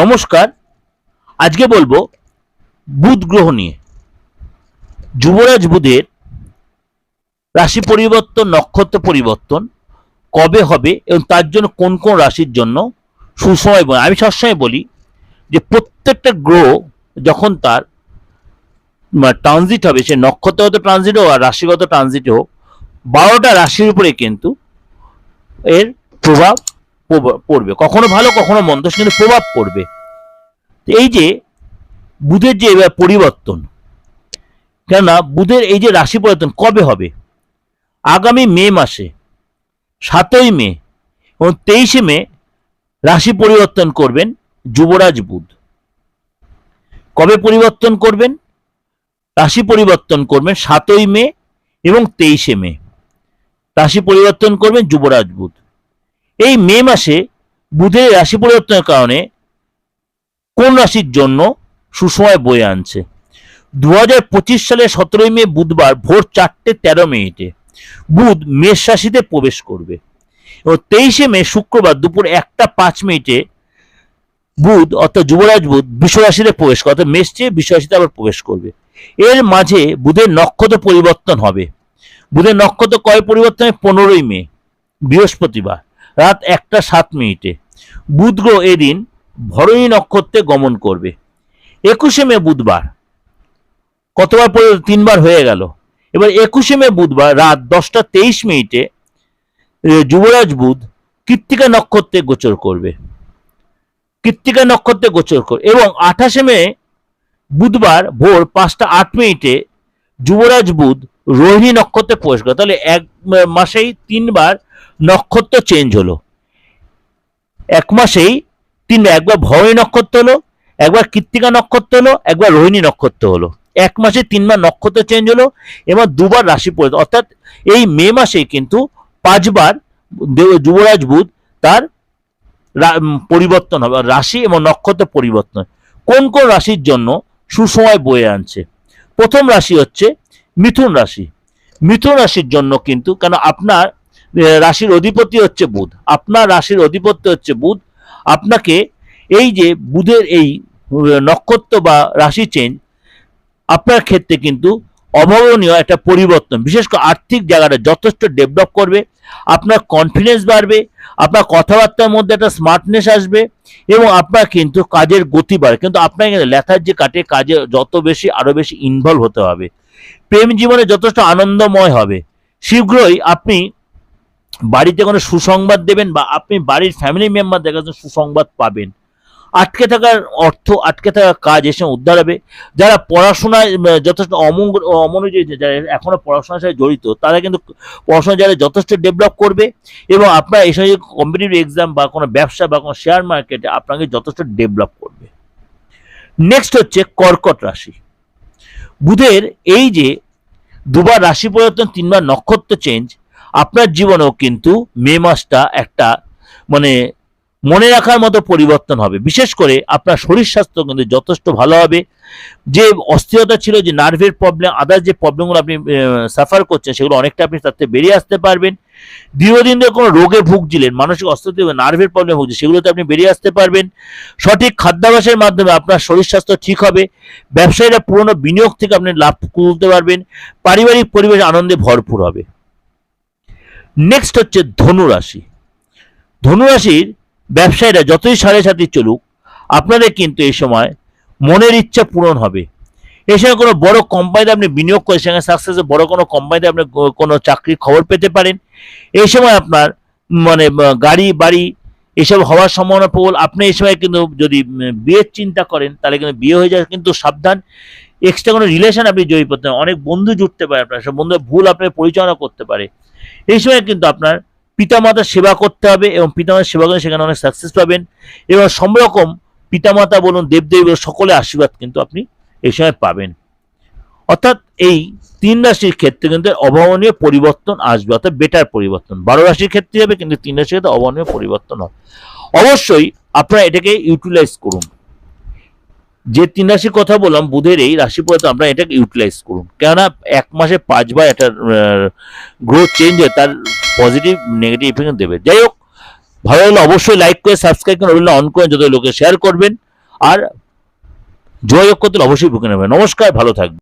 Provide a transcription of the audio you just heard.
নমস্কার। আজকে বলব বুধ গ্রহ নিয়ে। যুবরাজ বুধের রাশি পরিবর্তন, নক্ষত্র পরিবর্তন কবে হবে এবং তার জন্য কোন কোন রাশির জন্য সুসময় বলে আমি সবসময় বলি যে প্রত্যেকটা গ্রহ যখন তার ট্রানজিট হবে, সে নক্ষত্রগত ট্রানজিট হোক আর রাশিগত ট্রানজিট হোক, বারোটা রাশির উপরে কিন্তু এর প্রভাব পড়বে। কখনো ভালো, কখনো মন্দ কিন্তু প্রভাব পড়বে। এই যে বুধের যে এবার পরিবর্তন, কেননা বুধের এই যে রাশি পরিবর্তন কবে হবে? আগামী মে মাসে, সাতই মে এবং তেইশে মে রাশি পরিবর্তন করবেন যুবরাজ বুধ। কবে পরিবর্তন করবেন? রাশি পরিবর্তন করবেন সাতই মে এবং তেইশে মে। রাশি পরিবর্তন করবেন যুবরাজ বুধ। এই মে মাসে বুধের রাশি পরিবর্তনের কারণে কোন রাশির জন্য সুসময় বয়ে আনছে? দু সালের সতেরোই মে বুধবার ভোর চারটে তেরো মিনিটে বুধ মেষ রাশিতে প্রবেশ করবে এবং তেইশে মে শুক্রবার দুপুর একটা পাঁচ মিনিটে বুধ অর্থাৎ যুবরাজ বুধ বিশ্ব রাশিতে প্রবেশ করে, অর্থাৎ মেষ চেয়ে বিশ্ব রাশিতে আবার প্রবেশ করবে। এর মাঝে বুধের নক্ষত্র পরিবর্তন হবে। বুধের নক্ষত্র কয় পরিবর্তন পনেরোই মে, বৃহস্পতিবার। রাত একটা সাত মিনিটে। বুধ গ্রহ এদিন ভরণী নক্ষত্রে গমন করবে। একুশে মে বুধবার। কতবার পরে তিনবার হয়ে গেল। এবার একুশে মে বুধবার রাত দশটা তেইশ মিনিটে যুবরাজ বুধ কৃত্তিকা নক্ষত্রে গোচর করবে। কৃত্তিকা নক্ষত্রে গোচর করবে এবং আঠাশে মে বুধবার ভোর পাঁচটা আট মিনিটে যুবরাজ বুধ রোহিণী নক্ষত্রে প্রবেশ করে। তাহলে এক মাসেই তিনবার নক্ষত্র চেঞ্জ হলো। এক মাসেই তিন একবার ভরণী নক্ষত্র হলো, একবার কৃত্তিকা নক্ষত্র হলো, একবার রোহিণী নক্ষত্র হলো। এক মাসে তিনবার নক্ষত্র চেঞ্জ হলো এবং দুবার রাশি পরিবর্তন। অর্থাৎ এই মে মাসে কিন্তু পাঁচবার যুবরাজ বুধ তার পরিবর্তন হবে, রাশি এবং নক্ষত্র পরিবর্তন কোন কোন রাশির জন্য সুসময় বয়ে আনছে? প্রথম রাশি হচ্ছে মিথুন রাশি। মিথুন রাশির জন্য কিন্তু কেন আপনার রাশির অধিপতি হচ্ছে বুধ। আপনার রাশির অধিপতি হচ্ছে বুধ। আপনাকে এই যে বুধের এই নক্ষত্র বা রাশি চেঞ্জ আপনার ক্ষেত্রে কিন্তু অভাবনীয় একটা পরিবর্তন। বিশেষ করে আর্থিক জায়গাটা যথেষ্ট ডেভেলপ করবে, আপনার কনফিডেন্স বাড়বে, আপনার কথাবার্তার মধ্যে একটা স্মার্টনেস আসবে এবং আপনার কিন্তু কাজের গতি বাড়ে কিন্তু আপনার কিন্তু লেথার্জি কাটে, কাজে যত বেশি, আরও বেশি ইনভলভ হতে হবে। প্রেম জীবনে যথেষ্ট আনন্দময় হবে। শীঘ্রই আপনি বাড়িতে কোনো সুসংবাদ দেবেন বা আপনি বাড়ির ফ্যামিলি মেম্বারদের কাছে সুসংবাদ পাবেন। আটকে থাকার অর্থ, আটকে থাকার কাজ এসে উদ্ধার হবে। যারা পড়াশোনায় যথেষ্ট অমনোযোগী, যারা এখনও পড়াশোনার সাথে জড়িত, তারা কিন্তু পড়াশোনা যারা যথেষ্ট ডেভেলপ করবে এবং আপনার এই সময় কম্পিটিটিভ এক্সাম বা কোনো ব্যবসা বা কোনো শেয়ার মার্কেটে আপনাকে যথেষ্ট ডেভেলপ করবে। নেক্সট হচ্ছে কর্কট রাশি। বুধের এই যে দুবার রাশি পরিবর্তন, তিনবার নক্ষত্র চেঞ্জ আপনার জীবনেও কিন্তু মে মাসটা একটা মানে মনে রাখার মতো পরিবর্তন হবে। বিশেষ করে আপনার শরীর স্বাস্থ্য কিন্তু যথেষ্ট ভালো হবে। যে অস্থিরতা ছিল, যে নার্ভের প্রবলেম আদার্স যে প্রবলেমগুলো আপনি সাফার করছেন, সেগুলো অনেকটা আপনি থেকে বেরিয়ে আসতে পারবেন। দীর্ঘদিন ধরে কোনো রোগে ভুগছিলেন, মানসিক অস্থিরতা, নার্ভের প্রবলেম ভুগছে সেগুলোতে আপনি বেরিয়ে আসতে পারবেন। সঠিক খাদ্যাভ্যাসের মাধ্যমে আপনার শরীর স্বাস্থ্য ঠিক হবে। ব্যবসায়ীরা পুরনো বিনিয়োগ থেকে আপনি লাভ তুলতে পারবেন। পারিবারিক পরিবেশ আনন্দে ভরপুর হবে। নেক্সট হচ্ছে ধনু রাশি ধনু রাশির ব্যবসায়ীরা যতই সাড়ে সাথে চলুক, আপনাদের কিন্তু এই সময় মনের ইচ্ছা পূরণ হবে। এই সময় কোনো বড় কোম্পানিতে আপনি বিনিয়োগ করে সেখানে সাকসেসে বড় কোনো কোম্পানিতে আপনি কোনো চাকরির খবর পেতে পারেন। এই সময় আপনার মানে গাড়ি, বাড়ি এসব হওয়ার সম্ভাবনা প্রবল। আপনি এই সময় কিন্তু যদি বিয়ের চিন্তা করেন, তাহলে কিন্তু বিয়ে হয়ে যায় কিন্তু সাবধান। এক্সট্রা কোনো রিলেশন আপনি জয়ী করতে অনেক বন্ধু জুটতে পারে আপনার সব বন্ধু ভুল আপনার পরিচালনা করতে পারে। এই সময় কিন্তু আপনার পিতামাতার সেবা করতে হবে এবং পিতামাতার সেবা করে সেখানে অনেক সাকসেস পাবেন। এবং সব রকম পিতামাতা বলুন, দেবদেবী বলুন সকলে আশীর্বাদ কিন্তু আপনি এই সময় পাবেন। অর্থাৎ এই তিন রাশির ক্ষেত্রে কিন্তু অভাবনীয় পরিবর্তন আসবে, অর্থাৎ বেটার পরিবর্তন। বারো রাশির ক্ষেত্রে হবে, কিন্তু তিন রাশির ক্ষেত্রে অভাবনীয় পরিবর্তন হবে। অবশ্যই আপনারা এটাকে ইউটিলাইজ করুন। যে তিন রাশির কথা বললাম, বুধের এই রাশি আমরা এটাকে ইউটিলাইজ করুন। কেননা এক মাসে পাঁচবার একটা গ্রোথ চেঞ্জ হয়, তার পজিটিভ নেগেটিভ ইফেক্ট দেবে। যাই হোক, ভালো লাগলে অবশ্যই লাইক করে সাবস্ক্রাইব করে রবিল অন করে, যত লোকে শেয়ার করবেন। আর যোগাযোগ করতে অবশ্যই বুকে নেবেন। নমস্কার, ভালো থাকবেন।